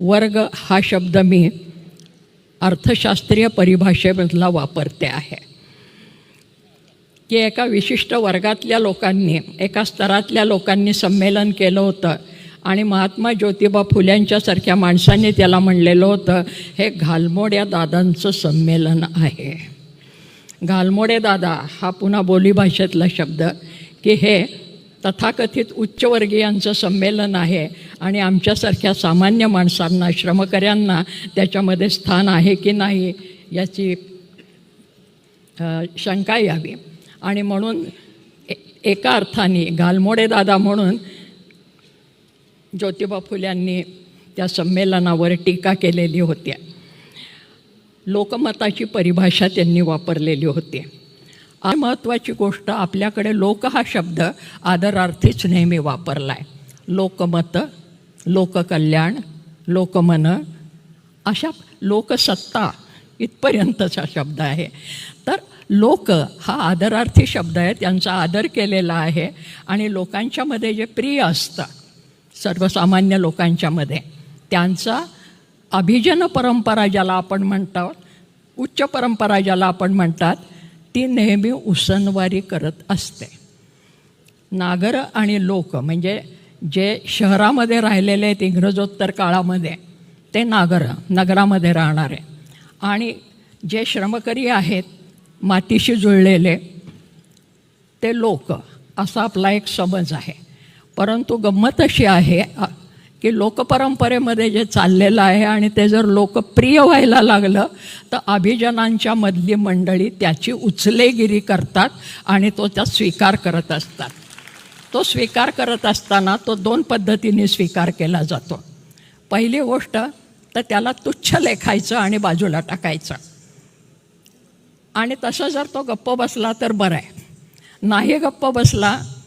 वर्ग हा शब्द मी अर्थशास्त्रीय परिभाषेमधला वापरते आहे. की एका विशिष्ट वर्गातल्या लोकांनी एका स्तरातल्या लोकांनी संमेलन केलं होतं आणि महात्मा ज्योतिबा फुल्यांच्यासारख्या माणसांनी त्याला म्हणलेलं होतं हे घालमोड्या दादांचं संमेलन आहे. घालमोडे दादा हा पुन्हा बोलीभाषेतला शब्द की हे तथाकथित उच्चवर्गीयांचं संमेलन आहे आणि आमच्यासारख्या सामान्य माणसांना श्रमकऱ्यांना त्याच्यामध्ये स्थान आहे की नाही याची शंका यावी. आणि म्हणून ए- एका अर्थाने घालमोडे दादा म्हणून ज्योतिबा फुल्यांनी त्या संमेलनावर टीका केलेली होती. लोकमताची परिभाषा त्यांनी वापरलेली होती. महत्त्वाची गोष्ट आपल्याकडे लोक हा शब्द आदरार्थीच नेहमी वापरला आहे लोकमत लोककल्याण लोकमन अशा लोकसत्ता इथपर्यंतचा शब्द आहे. तर लोक हा आदरार्थी शब्द आहे त्यांचा आदर केलेला आहे आणि लोकांच्यामध्ये जे प्रिय असतं सर्वसामान्य लोकांच्यामध्ये त्यांचा अभिजन परंपरा ज्याला आपण म्हणतो उच्च परंपरा ज्याला आपण म्हणतात ती नेहमी उसनवारी करत असते. नागर आणि लोक म्हणजे जे शहरामध्ये राहिलेले आहेत इंग्रजोत्तर काळामध्ये ते नागर नगरामध्ये राहणारे. आणि जे श्रमकरी आहेत मातीशी जुळलेले ते लोक असा आपला एक समज आहे. परंतु गंमत अशी आहे की लोकपरंपरेमध्ये जे चाललेलं आहे आणि ते जर लोकप्रिय व्हायला लागलं तर अभिजनांच्या मधली मंडळी त्याची उचलेगिरी करतात आणि तो त्यात स्वीकार करत असतात. तो स्वीकार करत असताना तो दोन पद्धतीने स्वीकार केला जातो. पहिली गोष्ट तर त्याला तुच्छ लेखायचं आणि बाजूला टाकायचं. आणि तसं जर तो गप्प बसला तर बरं आहे. नाही गप्प बसला